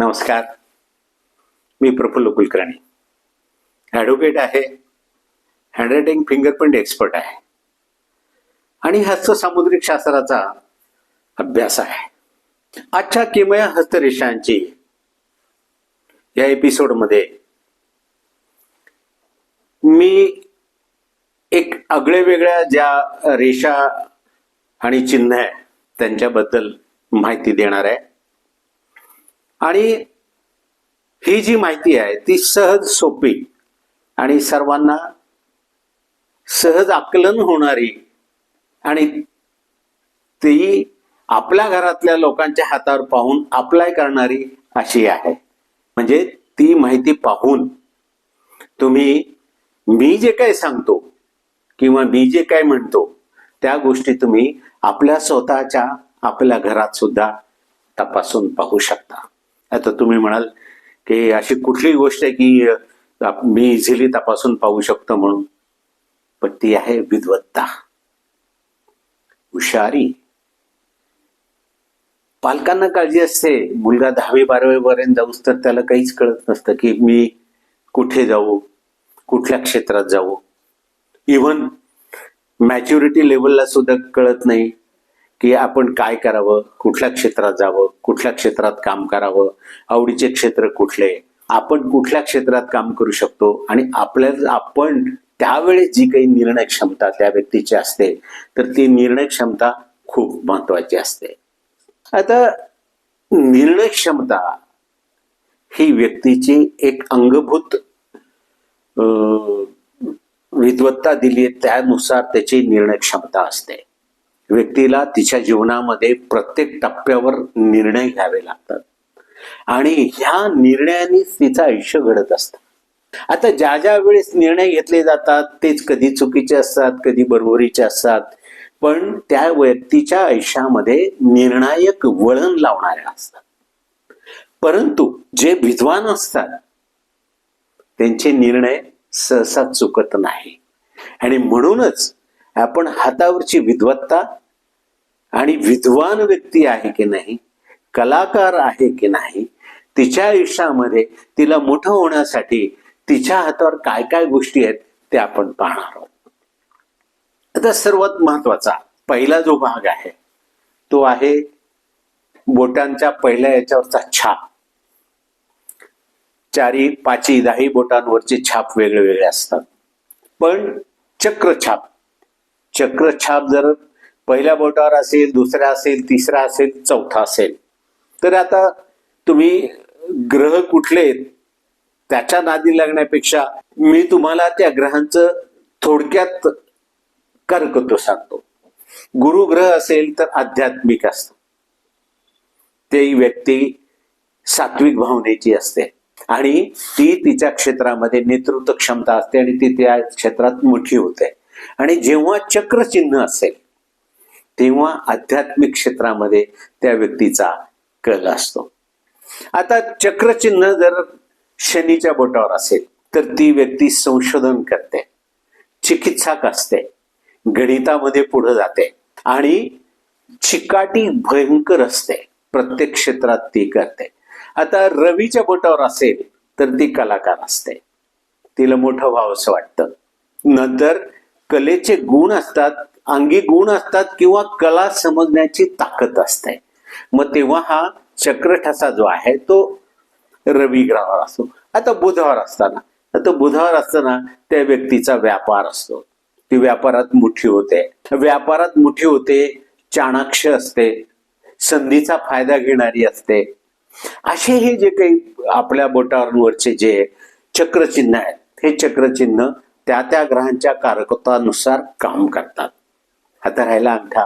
नमस्कार. मी प्रफुल्ल कुलकर्णी. ॲडव्होकेट आहे. हँडरायटिंग फिंगरप्रिंट एक्सपर्ट आहे. आणि हस्त सामुद्रिक शास्त्राचा अभ्यास आहे. आजच्या किमया हस्तरेषांची या एपिसोडमध्ये मी एक आगळ्या वेगळ्या ज्या रेषा आणि चिन्ह आहे त्यांच्याबद्दल माहिती देणार आहे. आणि ही जी माहिती आहे ती सहज सोपी आणि सर्वांना सहज आकलन होणारी आणि ती आपल्या घरातल्या लोकांच्या हातावर पाहून अप्लाय करणारी अशी आहे. म्हणजे ती माहिती पाहून तुम्ही मी जे काय सांगतो किंवा मी जे काय म्हणतो त्या गोष्टी तुम्ही आपल्या स्वतःच्या आपल्या घरात सुद्धा तपासून पाहू शकता. आता तुम्ही म्हणाल की अशी कुठलीही गोष्ट आहे की मी इझिली तपासून पाहू शकतो म्हणून. पण ती आहे विद्वत्ता. हुशारी. पालकांना काळजी असते. मुलगा दहावी बारावी पर्यंत जाऊस तर त्याला काहीच कळत नसतं की मी कुठे जाऊ कुठल्या क्षेत्रात जाऊ. इव्हन मॅच्युरिटी लेवलला सुद्धा कळत नाही. की आपण काय करावं कुठल्या क्षेत्रात जावं कुठल्या क्षेत्रात काम करावं आवडीचे क्षेत्र कुठले. आपण कुठल्या क्षेत्रात काम करू शकतो आणि आपल्या आपण त्यावेळेस जी काही निर्णय क्षमता त्या व्यक्तीची असते तर ती निर्णय क्षमता खूप महत्वाची असते. आता निर्णय क्षमता ही व्यक्तीची एक अंगभूत अं, विद्वत्ता दिली त्यानुसार त्याची निर्णय क्षमता असते. व्यक्तीला तिच्या जीवनामध्ये प्रत्येक टप्प्यावर निर्णय घ्यावे लागतात. आणि ह्या निर्णयानेच तिचं आयुष्य घडत असतं. आता ज्या ज्या वेळेस निर्णय घेतले जातात तेच कधी चुकीचे असतात कधी बरोबरीचे असतात. पण त्या व्यक्तीच्या आयुष्यामध्ये निर्णायक वळण लावणारे असतात. परंतु जे विद्वान असतात त्यांचे निर्णय सहसा चुकत नाही. आणि म्हणूनच आपण हातावरची विद्वत्ता आणि विद्वान व्यक्ती आहे की नाही कलाकार आहे की नाही तिच्या आयुष्यामध्ये तिला मोठं होण्यासाठी तिच्या हातावर काय काय गोष्टी आहेत ते आपण पाहणार आहोत. आता सर्वात महत्त्वाचा पहिला जो भाग आहे तो आहे बोटांच्या पहिल्या याच्यावरचा छाप. चारी पाची दहाही बोटांवरचे छाप वेगळे वेगळे असतात. पण चक्रछाप चक्रछाप जर पहिल्या बोटावर असेल दुसरा असेल तिसरा असेल चौथा असेल. तर आता तुम्ही ग्रह कुठले त्याच्या नादी लागण्यापेक्षा मी तुम्हाला त्या ग्रहांचं थोडक्यात कर्कत्व सांगतो. गुरुग्रह असेल तर आध्यात्मिक असतं. ती व्यक्ती सात्विक भावनेची असते. आणि ती तिच्या क्षेत्रामध्ये नेतृत्व क्षमता असते आणि ती त्या क्षेत्रात मोठी होते. आणि जेव्हा चक्रचिन्ह असेल तेव्हा आध्यात्मिक क्षेत्रामध्ये त्या व्यक्तीचा कल असतो. आता चक्रचिन्ह जर शनीच्या बोटावर असेल तर ती व्यक्ती संशोधन करते चिकित्सक असते गणितामध्ये पुढे जाते आणि चिकाटी भयंकर असते प्रत्येक क्षेत्रात ती करते. आता रवीच्या बोटावर असेल तर ती कलाकार असते. तिला मोठं व्हावं असं वाटतं. नंतर कलेचे गुण असतात अंगी गुण असतात किंवा कला समजण्याची ताकद असते. मग तेव्हा हा चक्रठसा जो आहे तो रवी ग्रहावर असतो. आता बुधावर असताना. आता बुधावर असताना त्या व्यक्तीचा व्यापार असतो. ती व्यापारात मोठी होते. व्यापारात मोठी होते चाणाक्ष असते संधीचा फायदा घेणारी असते. असे हे जे काही आपल्या बोटावरचे जे चक्रचिन्ह आहेत हे चक्रचिन्ह त्या त्या ग्रहांच्या कारकत्वानुसार काम करतात. आता राहिला अंगठा.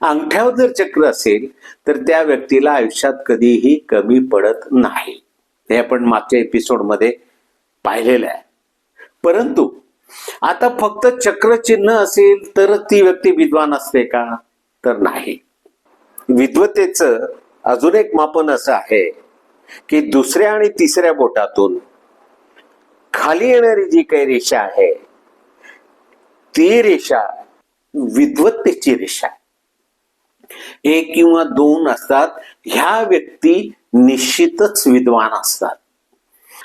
अंगठ्यावर जर चक्र असेल तर त्या व्यक्तीला आयुष्यात कधीही कमी पडत नाही. हे आपण मागच्या एपिसोडमध्ये पाहिलेलं आहे. परंतु आता फक्त चक्रचिन्ह असेल तर ती व्यक्ती विद्वान असते का? तर नाही. विद्वतेचं अजून एक मापन असं आहे की दुसऱ्या आणि तिसऱ्या बोटातून खाली येणारी जी काही रेषा आहे ती रेषा विद्वत्तेची रेषा एक किंवा दोन असतात ह्या व्यक्ती निश्चितच विद्वान असतात.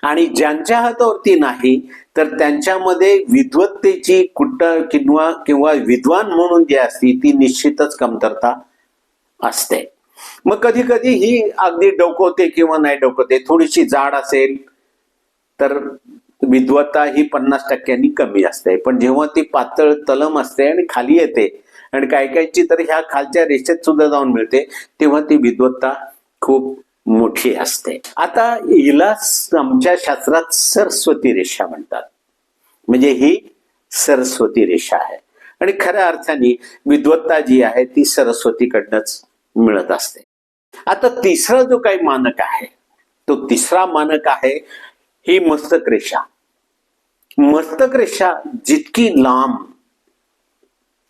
आणि ज्यांच्या हातावरती नाही तर त्यांच्यामध्ये विद्वत्तेची कुट किंवा किंवा विद्वान म्हणून जी असती ती निश्चितच कमतरता असते. मग कधी कधी ही अगदी डोकवते किंवा नाही डोकवते थोडीशी जाड असेल तर विद्वत्ता ही पन्नास टक्क्यांनी कमी असते. पण जेव्हा ती पातळ तलम असते आणि खाली येते आणि काही काहीची तर ह्या खालच्या रेषेत सुद्धा जाऊन मिळते तेव्हा ती विद्वत्ता खूप मोठी असते. आता हिला आमच्या शास्त्रात सरस्वती रेषा म्हणतात. म्हणजे ही सरस्वती रेषा आहे. आणि खऱ्या अर्थाने विद्वत्ता जी आहे ती सरस्वतीकडनंच मिळत असते. आता तिसरा जो काही मानक आहे तो तिसरा मानक आहे ही मस्तक रेषा. मस्तक रेषा जितकी लांब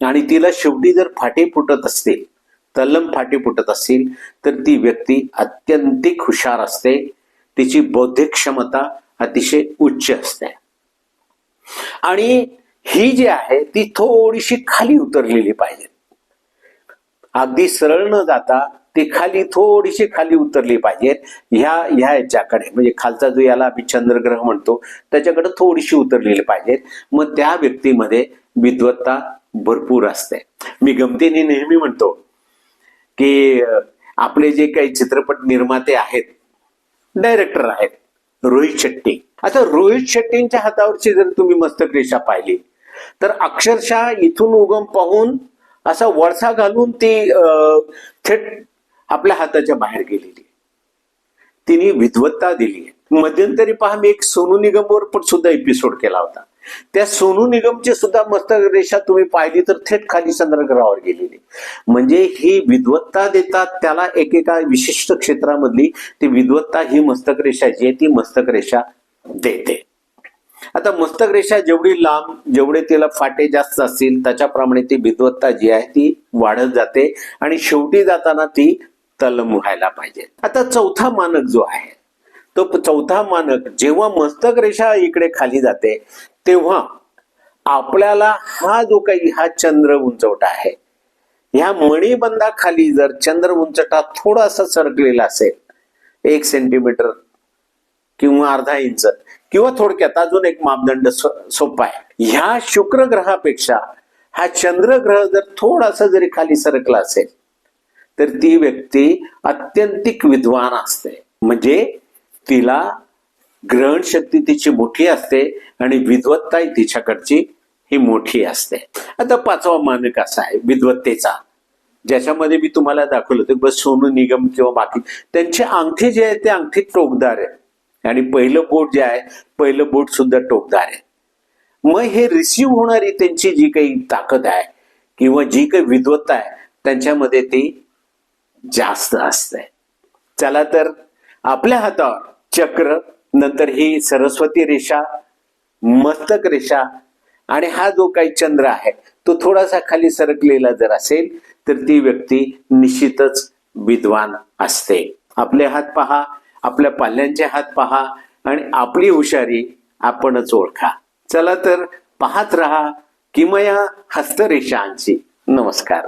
आणि तिला शेवटी जर फाटे फुटत असतील तल्लम फाटे फुटत असतील तर ती व्यक्ती अत्यंतिक हुशार असते. तिची बौद्धिक क्षमता अतिशय उच्च असते. आणि ही जी आहे ती थोडीशी खाली उतरलेली पाहिजे. अगदी सरळ न जाता ती खाली थोडीशी खाली उतरली पाहिजेत ह्या ह्या याच्याकडे. म्हणजे खालचा जो याला आम्ही चंद्रग्रह म्हणतो त्याच्याकडे थोडीशी उतरलेली पाहिजेत मग त्या व्यक्तीमध्ये विद्वत्ता भरपूर असते. मी गमतीने नेहमी म्हणतो की आपले जे काही चित्रपट निर्माते आहेत डायरेक्टर आहेत रोहित शेट्टी. आता रोहित शेट्टींच्या हातावरची जर तुम्ही मस्तक रेषा पाहिली तर अक्षरशः इथून उगम पाहून असा वळसा घालून ती थेट आपल्या हाताच्या बाहेर गेलेली तिने विद्वत्ता दिली मध्यंतरी पहा मी एक सोनू निगमवर पण सुद्धा एपिसोड केला होता. त्या सोनू निगमची सुद्धा मस्तक रेषा तुम्ही पाहिली तर थेट खाली चंद्रग्रहावर गेलेली. म्हणजे ही विद्वत्ता देतात त्याला एकेका विशिष्ट क्षेत्रामधली ती विद्वत्ता ही मस्तक रेषा जी आहे ती मस्तक रेषा देते. आता मस्तक रेषा जेवढी लांब जेवढे तिला फाटे जास्त असतील त्याच्याप्रमाणे ती विद्वत्ता जी आहे ती वाढत जाते. आणि शेवटी जाताना ती तलम व्हायला पाहिजे. आता चौथा मानक जो आहे तो चौथा मानक जेव्हा मस्तक रेषा इकडे खाली जाते तेव्हा आपल्याला हा जो काही हा चंद्र उंचवटा आहे ह्या मणिबंधाखाली जर चंद्र उंचटा थोडासा सरकलेला असेल एक सेंटीमीटर किंवा अर्धा इंच किंवा थोडक्यात अजून एक मापदंड सोपा आहे. ह्या शुक्र ग्रहापेक्षा हा चंद्रग्रह जर थोडासा जरी खाली सरकला असेल तर ती व्यक्ती अत्यंतिक विद्वान असते. म्हणजे तिला ग्रहण शक्ती तिची मोठी असते आणि विद्वत्ता तिच्याकडची ही मोठी असते. आता पाचवा मानक असा आहे? विद्वत्तेचा. ज्याच्यामध्ये मी तुम्हाला दाखवलं होतं बस सोनू निगम किंवा बाकी त्यांचे अंगठी जे आहे ते अंगठी टोकदार आहे आणि पहिलं बोट जे आहे पहिलं बोट सुद्धा टोकदार आहे. मग हे रिसिव्ह होणारी त्यांची जी काही ताकद आहे किंवा जी काही विद्वत्ता आहे त्यांच्यामध्ये ती जास्त असते चला तर आपल्या हातावर चक्र नंतर ही सरस्वती रेषा मस्तक रेषा आणि हा जो काही चंद्र आहे तो थोडासा खाली सरकलेला जर असेल तर ती व्यक्ती निश्चितच विद्वान असते. आपले हात पहा आपल्या पाल्यांचे हात पहा आणि आपली हुशारी आपणच ओळखा. चला तर पाहत रहा किमया हस्तरेषांची. नमस्कार.